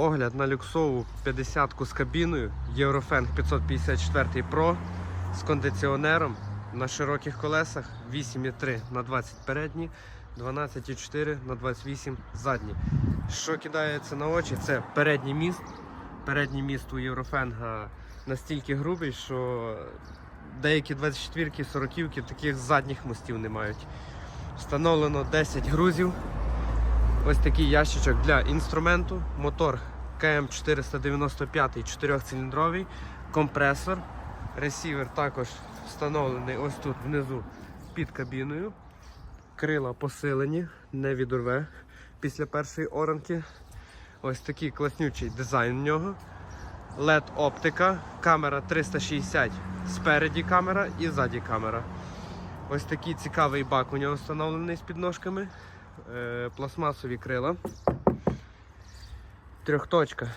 Огляд на люксову 50-ку з кабіною Eurofeng 554 Pro з кондиціонером на широких колесах 8,3 на 20 передні, 12,4 на 28 задні. Що кидається на очі, це передній міст. Передній міст у Єврофенга настільки грубий, що деякі 24-ки, 40-ки таких задніх мостів не мають. Встановлено 10 грузів. Ось такий ящичок для інструменту. Мотор КМ495 4-циліндровий, компресор. Ресівер також встановлений ось тут внизу під кабіною. Крила посилені, не відурве після першої оранки. Ось такий класнючий дизайн в нього. LED оптика, камера 360 спереді камера і ззаді камера. Ось такий цікавий бак у нього встановлений з підножками. Е, пластмасові крила. Трьохточка.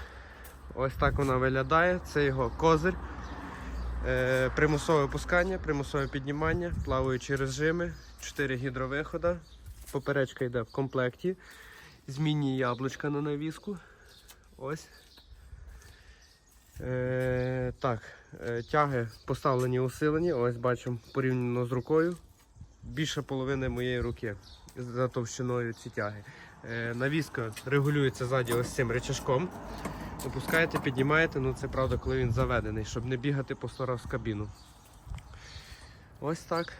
Ось так вона виглядає. Це його козир. Е, примусове опускання, примусове піднімання, плаваючі режими, 4 гідровихода. Поперечка йде в комплекті. Змінні яблучка на навіску. Ось. Е, так, тяги поставлені усилені. Ось бачимо порівняно з рукою. Більше половини моєї руки за товщиною ці тяги. Е, навіска регулюється ззаді ось цим речашком. Опускаєте, піднімаєте, ну це правда, коли він заведений, щоб не бігати по 100 з кабіну. Ось так.